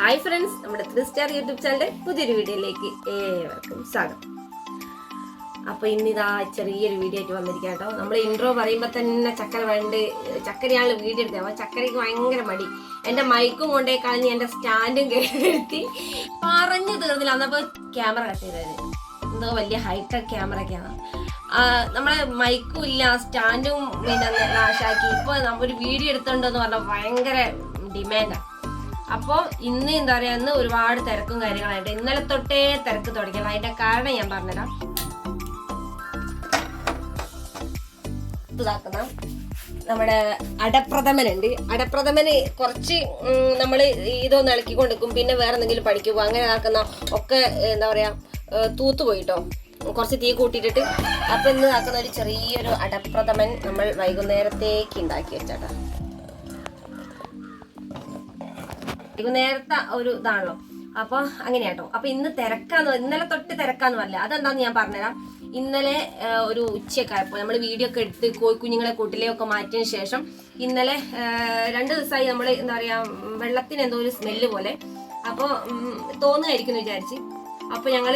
Hi friends നമ്മുടെ three star YouTube ചാനലിന്റെ പുതിയൊരു വീഡിയോയിലേക്ക് ഏവർക്കും സ്വാഗതം. അപ്പൊ ഇന്നിതാ ചെറിയൊരു വീഡിയോ ആയിട്ട് വന്നിരിക്കാം കേട്ടോ. നമ്മൾ ഇൻട്രോ പറയുമ്പോൾ തന്നെ ചക്കര വേണ്ട ചക്കരയാണ് വീഡിയോ എടുത്തത്. അപ്പൊ ചക്കരയ്ക്ക് ഭയങ്കര മടി. എന്റെ മൈക്കും കൊണ്ടേ കളഞ്ഞ് എന്റെ സ്റ്റാൻഡും കയറ്റി പറഞ്ഞു തീർന്നില്ല. അന്നപ്പോ ക്യാമറ കട്ട് ചെയ്തത് എന്തോ വലിയ ഹൈടെക് ക്യാമറയൊക്കെയാണ് നമ്മളെ മൈക്കും ഇല്ല സ്റ്റാൻഡും പിന്നെ നാശാക്കി. ഇപ്പൊ നമ്മൊരു വീഡിയോ എടുത്തോണ്ടെന്ന് പറഞ്ഞാൽ ഭയങ്കര ഡിമാൻഡാണ് അപ്പോൾ ഇന്ന് എന്താ പറയുക ഇന്ന് ഒരുപാട് തിരക്കും കാര്യങ്ങളായിട്ട് ഇന്നലെ തൊട്ടേ തിരക്ക് തുടങ്ങിയത് അതിന്റെ കാരണം ഞാൻ പറഞ്ഞുതരാം. ഇതാക്കുന്ന നമ്മുടെ അടപ്രഥമനുണ്ട്. അടപ്രഥമന് കുറച്ച് നമ്മൾ ഇതൊന്ന് ഇളക്കി കൊടുക്കും പിന്നെ വേറെ എന്തെങ്കിലും പഠിക്കുക അങ്ങനെ ആക്കുന്ന ഒക്കെ എന്താ പറയാ തൂത്തു തൂത്ത് പോയിട്ടോ. കുറച്ച് തീ കൂട്ടിയിട്ടിട്ട്. അപ്പം ഇന്ന് ആക്കുന്ന ഒരു ചെറിയൊരു അടപ്രഥമൻ നമ്മൾ വൈകുന്നേരത്തേക്ക് ഉണ്ടാക്കി വെച്ചാട്ടാ വൈകുന്നേരത്തെ ഒരു ഇതാണല്ലോ. അപ്പൊ അങ്ങനെയാട്ടോ. അപ്പൊ ഇന്ന് തിരക്കാന്ന് ഇന്നലെ തൊട്ട് തിരക്കാന്ന് പറഞ്ഞില്ല? അതെന്താന്ന് ഞാൻ പറഞ്ഞുതരാം. ഇന്നലെ ഒരു ഉച്ചയൊക്കെ ആയപ്പോൾ നമ്മൾ വീഡിയോ ഒക്കെ എടുത്ത് കോഴി കുഞ്ഞുങ്ങളെ കൂട്ടിലെയൊക്കെ മാറ്റിയതിന് ശേഷം ഇന്നലെ രണ്ട് ദിവസമായി നമ്മൾ എന്താ പറയാ വെള്ളത്തിന് എന്തോ ഒരു സ്മെല്ല് പോലെ. അപ്പോൾ തോന്നുമായിരിക്കും വിചാരിച്ച്. അപ്പൊ ഞങ്ങൾ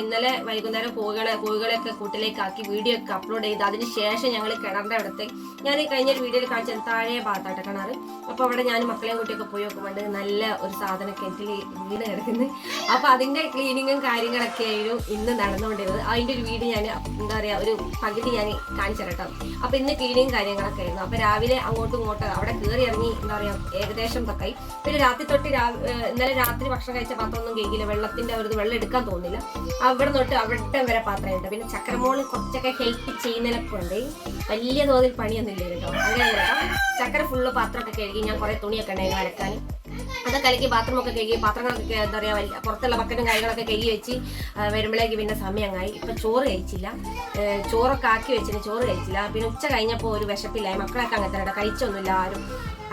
ഇന്നലെ വൈകുന്നേരം കോഴികളെ കോഴികളെയൊക്കെ കൂട്ടിലേക്ക് ആക്കി വീഡിയോ ഒക്കെ അപ്ലോഡ് ചെയ്ത് അതിന് ശേഷം ഞങ്ങൾ കിണറിന്റെ അടുത്ത് ഞാൻ കഴിഞ്ഞ ഒരു വീഡിയോയിൽ കാണിച്ചത് താഴെ ഭാഗത്തായിട്ട് കിണറ്. അപ്പൊ അവിടെ ഞാൻ മക്കളെയും കുട്ടിയൊക്കെ പോയി നോക്കുമ്പോൾ നല്ല ഒരു സാധനം കിണറ്റിൽ വീണ് കിടക്കുന്നത് അപ്പൊ അതിന്റെ ക്ലീനിങ്ങും കാര്യങ്ങളൊക്കെ ആയിരുന്നു ഇന്ന് നടന്നുകൊണ്ടിരുന്നത്. അതിന്റെ ഒരു വീട് ഞാൻ എന്താ പറയാ ഒരു പകുതി ഞാൻ കാണിച്ചു തരാം കേട്ടോ അപ്പൊ ഇന്ന് ക്ലീനിങ് കാര്യങ്ങളൊക്കെ ആയിരുന്നു. അപ്പൊ രാവിലെ അങ്ങോട്ടും ഇങ്ങോട്ടും അവിടെ കയറി ഇറങ്ങി എന്താ പറയാ ഏകദേശം പത്തായി പിന്നെ രാത്രി തൊട്ട് ഇന്നലെ രാത്രി ഭക്ഷണം കഴിച്ച പാത്രമൊന്നും കേൾക്കില്ല. വെള്ളത്തിന്റെ ഒരു വെള്ളം എടുക്കാൻ തോന്നില്ല. അവിടെ തൊട്ട് അവിടെ വരെ പാത്രമുണ്ട്. പിന്നെ ചക്രമോൾ കുറച്ചൊക്കെ ഹെൽപ്പ് ചെയ്യുന്നതിനൊക്കെ ഉണ്ട് വലിയ തോതിൽ പണിയൊന്നും ഇല്ല കേട്ടോ. അങ്ങനെ ചക്ര ഫുള്ള് പാത്രമൊക്കെ കഴുകി ഞാൻ കുറെ തുണിയൊക്കെ ഉണ്ടായിരുന്നു അലക്കാൻ. അതൊക്കെ കലക്കി ബാത്റൂമൊക്കെ കഴുകി പാത്രങ്ങളൊക്കെ എന്താ പറയുക പുറത്തുള്ള ബക്കറ്റും കാര്യങ്ങളൊക്കെ കഴുകി വെച്ച് വരുമ്പോഴേക്ക് പിന്നെ സമയമായി ഇപ്പം ചോറ് കഴിച്ചില്ല. ചോറൊക്കെ ആക്കി വെച്ചിട്ട് ചോറ് കഴിച്ചില്ല. പിന്നെ ഉച്ച കഴിഞ്ഞപ്പോൾ ഒരു വിശപ്പില്ലായി മക്കളൊക്കെ അങ്ങനെ തന്നെ കഴിച്ചൊന്നുമില്ല ആരും.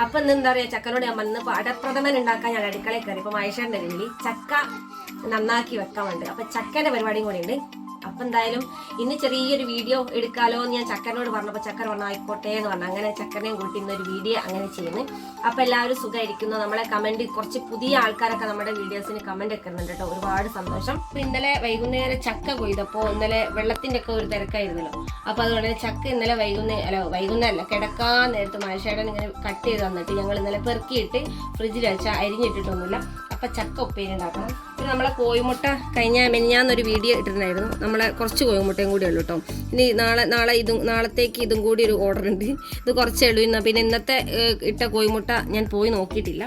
അപ്പം ഇന്ന് എന്താ പറയുക ചക്കനോട് ഞാൻ വന്ന് അടപ്രഥമൻ ഉണ്ടാക്കാൻ ഞാൻ അടുക്കളയിൽ കയറി. ഇപ്പം മഹേഷേന്റെ വീട്ടിൽ ചക്ക നന്നാക്കി വെക്കാൻ വേണ്ടി. അപ്പം ചക്കന്റെ പരിപാടിയും കൂടി ഉണ്ട്. അപ്പൊ എന്തായാലും ഇന്ന് ചെറിയൊരു വീഡിയോ എടുക്കാലോ എന്ന് ഞാൻ ചക്കരനോട് പറഞ്ഞപ്പോ ചക്കര പറഞ്ഞു ആയിക്കോട്ടെ എന്ന് പറഞ്ഞു. അങ്ങനെ ചക്കരനെയും കൂട്ടി ഇന്നൊരു വീഡിയോ അങ്ങനെ ചെയ്യുന്നു. അപ്പൊ എല്ലാവരും സുഖമായിരിക്കുന്നു. നമ്മളെ കമന്റ് കുറച്ച് പുതിയ ആൾക്കാരൊക്കെ നമ്മുടെ വീഡിയോസിന് കമന്റ് വെക്കുന്നുണ്ട് കേട്ടോ. ഒരുപാട് സന്തോഷം. ഇന്നലെ വൈകുന്നേരം ചക്ക കൊയ്തപ്പോ ഇന്നലെ വെള്ളത്തിന്റെ ഒക്കെ ഒരു തിരക്കായിരുന്നല്ലോ. അപ്പൊ അതുകൊണ്ട് ചക്ക ഇന്നലെ വൈകുന്നേരം അല്ല വൈകുന്നേരം കിടക്കാൻ നേരത്ത് മനുഷ്യടൻ ഇങ്ങനെ കട്ട് ചെയ്ത് തന്നിട്ട് ഞങ്ങൾ ഇന്നലെ പെറുക്കിയിട്ട് ഫ്രിഡ്ജിൽ വെച്ചാൽ അരിഞ്ഞിട്ടിട്ടൊന്നുമില്ല. അപ്പൊ ചക്ക ഉപ്പേരി ഉണ്ടാക്കണം. പിന്നെ നമ്മളെ കോഴിമുട്ട കഴിഞ്ഞ മെനിഞ്ഞാന്നൊരു വീഡിയോ ഇട്ടിട്ടുണ്ടായിരുന്നു. നമ്മളെ കുറച്ച് കോഴിമുട്ടയും കൂടി ഉള്ളൂ കേട്ടോ ഇനി നാളെ നാളെ ഇതും നാളത്തേക്ക് ഇതും കൂടി ഒരു ഓർഡർ ഉണ്ട്. ഇത് കുറച്ചേ ഉള്ളൂ. ഇന്ന് പിന്നെ ഇന്നത്തെ ഇട്ട കോഴിമുട്ട ഞാൻ പോയി നോക്കിയിട്ടില്ല.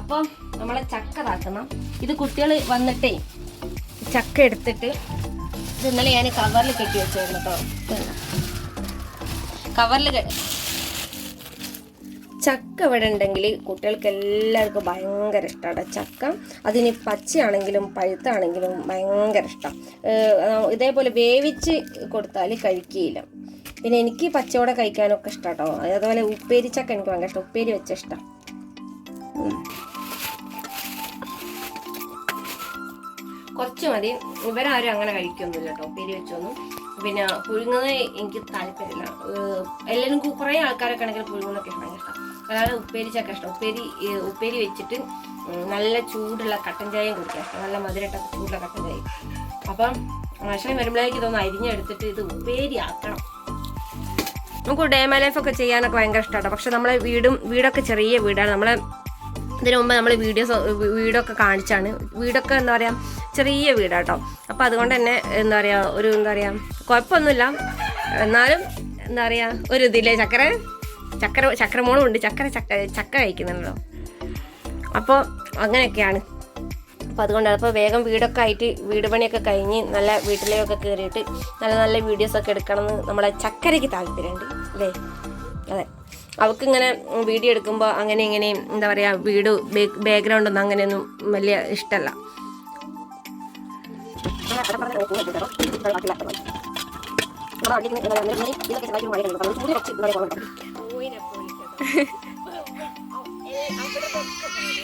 അപ്പോൾ നമ്മളെ ചക്ക താക്കണം ഇത് കുട്ടികൾ വന്നിട്ടേ ചക്ക എടുത്തിട്ട് ഇത് ഇന്നലെ ഞാൻ കവറിൽ കെട്ടി വെച്ചായിരുന്നു കേട്ടോ കവറിൽ ചക്ക ഇവിടെ ഉണ്ടെങ്കിൽ കുട്ടികൾക്ക് എല്ലാവർക്കും ഭയങ്കര ഇഷ്ടമാണ് ചക്ക അതിന് പച്ചയാണെങ്കിലും പഴുത്താണെങ്കിലും ഭയങ്കര ഇഷ്ടം. ഇതേപോലെ വേവിച്ച് കൊടുത്താൽ കഴിക്കുകയില്ല പിന്നെ എനിക്ക് പച്ചയോടെ കഴിക്കാനൊക്കെ ഇഷ്ടം കേട്ടോ അതുപോലെ ഉപ്പേരി ചക്ക എനിക്ക് ഭയങ്കര ഇഷ്ടം. ഉപ്പേരി വെച്ച ഇഷ്ടം. കുറച്ച് മതി. ഇവരാരും അങ്ങനെ കഴിക്കൊന്നുമില്ല കേട്ടോ ഉപ്പേരി വെച്ചൊന്നും. പിന്നെ പുഴുങ്ങുന്നത് എനിക്ക് താല്പര്യമില്ല. എല്ലാവർക്കും കുറേ ആൾക്കാരൊക്കെ ആണെങ്കിൽ പുഴുങ്ങുന്നൊക്കെ ഭയങ്കര ഇഷ്ടം. അതാണ് ഉപ്പേരി ചക്ക ഇഷ്ടം. ഉപ്പേരി ഉപ്പേരി വെച്ചിട്ട് നല്ല ചൂടുള്ള കട്ടൻ ചായയും കുടിക്കാം നല്ല മധുരട്ട ചൂടുള്ള കട്ടൻ ചായ അപ്പം ഭക്ഷണം വരുമ്പോഴേക്ക് ഇതൊന്ന് അരിഞ്ഞെടുത്തിട്ട് ഇത് ഉപ്പേരി ആക്കണം നമുക്ക് ഡേ മൈ ലൈഫ് ഒക്കെ ചെയ്യാനൊക്കെ ഭയങ്കര ഇഷ്ടമാണ് പക്ഷെ നമ്മളെ വീടും വീടൊക്കെ ചെറിയ വീടാണ്. നമ്മളെ ഇതിനു മുമ്പ് നമ്മൾ വീഡിയോസ് വീടൊക്കെ കാണിച്ചാണ്. വീടൊക്കെ എന്താ പറയുക ചെറിയ വീടാട്ടോ. അപ്പോൾ അതുകൊണ്ട് തന്നെ എന്താ പറയുക ഒരു എന്താ പറയുക കുഴപ്പമൊന്നുമില്ല. എന്നാലും എന്താ പറയുക ഒരു ഇതില്ലേ ചക്കര? ചക്കര ചക്കരമോളും ഉണ്ട് ചക്കര ചക്ക ചക്ക കഴിക്കുന്നുണ്ടോ അപ്പോൾ അങ്ങനെയൊക്കെയാണ്. അപ്പോൾ അതുകൊണ്ടാണ് അപ്പോൾ വേഗം വീടൊക്കെ ആയിട്ട് വീട് പണിയൊക്കെ കഴിഞ്ഞ് നല്ല വീട്ടിലേക്കൊക്കെ കയറിയിട്ട് നല്ല നല്ല വീഡിയോസൊക്കെ എടുക്കണമെന്ന് നമ്മളെ ചക്കരയ്ക്ക് താല്പര്യമുണ്ട്. അല്ലേ? അതെ. അവൾക്കിങ്ങനെ വീഡിയോ എടുക്കുമ്പോൾ അങ്ങനെ ഇങ്ങനെ എന്താ പറയുക വീട് ബാക്ക്ഗ്രൗണ്ട് ഒന്നും അങ്ങനെയൊന്നും വലിയ ഇഷ്ടമല്ല ഇതൊക്കെ 嘿嘿。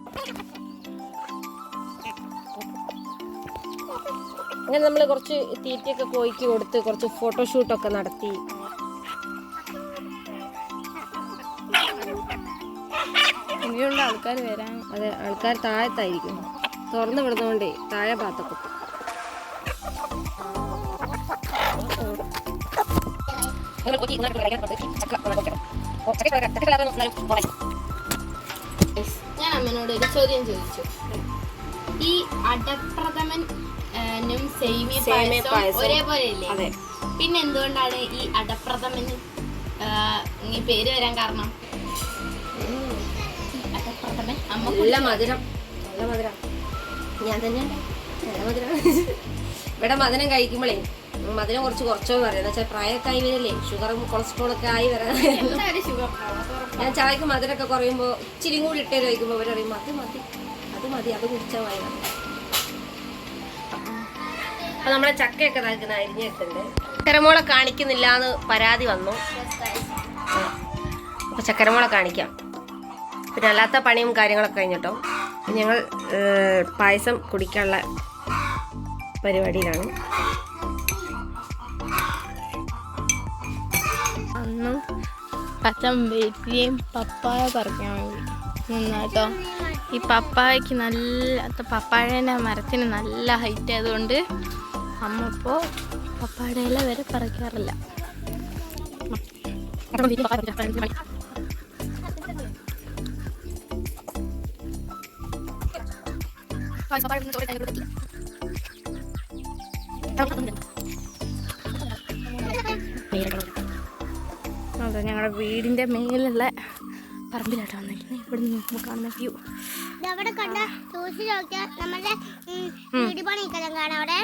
അങ്ങനെ നമ്മൾ കുറച്ച് തീറ്റയൊക്കെ കോഴിക്ക് കൊടുത്ത് കുറച്ച് ഫോട്ടോഷൂട്ടൊക്കെ നടത്തി ഇനിയുള്ള ആൾക്കാർ വരാൻ അതെ ആൾക്കാർ താഴത്തായിരിക്കും തുറന്നു വിടുന്നതുകൊണ്ടേ താഴെ ഭാഗത്തൊക്കെ. ഞാൻ അമ്മനോട് ഒരു ചോദ്യം ചോദിച്ചു ഈ അടപ്രഥമൻ സേമിയ സേമിയ പായസം ഒരേപോലെയല്ലേ? ഒരേപോലെ അതെ. പിന്നെ എന്തുകൊണ്ടാണ് ഈ അടപ്രഥമന് ആ, ഈ പേര് വരാൻ കാരണം? അടപ്രഥമൻ അമ്മ നല്ല മധുരം. നല്ല മധുരം. ഞാൻ തന്നെ നല്ല മധുരം. ഇവിടെ മധുരം കഴിക്കുമ്പോഴേ മധുരം കുറച്ച് കുറച്ചോ പറയാം എന്ന് വെച്ചാൽ പ്രായമൊക്കെ ആയി വരില്ലേ? ഷുഗറും കൊളസ്ട്രോൾ ഒക്കെ ആയി വരാൻ ഞാൻ ചായക്ക് മധുരമൊക്കെ കുറയുമ്പോൾ ഇച്ചിരി കൂടി ഇട്ടേ കഴിക്കുമ്പോൾ അവർ പറയും അത് മതി. അത് മതി. അത് കുടിച്ചാൽ മതി. അപ്പൊ നമ്മളെ ചക്കയൊക്കെ നൽകുന്ന അരിഞ്ഞിട്ടുണ്ട് ചക്കരമോളെ കാണിക്കുന്നില്ല എന്ന് പരാതി വന്നു. അപ്പൊ ചക്കരമോളെ കാണിക്കാം. പിന്നെ അല്ലാത്ത പണിയും കാര്യങ്ങളൊക്കെ കഴിഞ്ഞിട്ടോ. ഞങ്ങൾ പായസം കുടിക്കാനുള്ള പരിപാടിയിലാണ്. അന്നും അച്ഛൻ പപ്പായ പറിക്കാൻ വേണ്ടി നിന്നാട്ടോ ഈ പപ്പായക്ക് നല്ല പപ്പായ മരത്തിന് നല്ല ഹൈറ്റ് ആയതുകൊണ്ട് അമ്മ ഇപ്പോൾ പപ്പായുടെ ഇല വരെ പറിക്കാറില്ല അതെ ഞങ്ങളുടെ വീടിന്റെ മേലുള്ള പറമ്പിലാട്ടോ വന്നിരിക്കുന്നത് ഇവിടെ നിന്ന് നോക്കുമ്പോൾ കാണുന്ന വ്യൂ അവിടെ കണ്ട സൂക്ഷിച്ച് നോക്കിയാൽ നമ്മുടെ വീട് പണിക്കെല്ലാം കാണാം അവിടെ.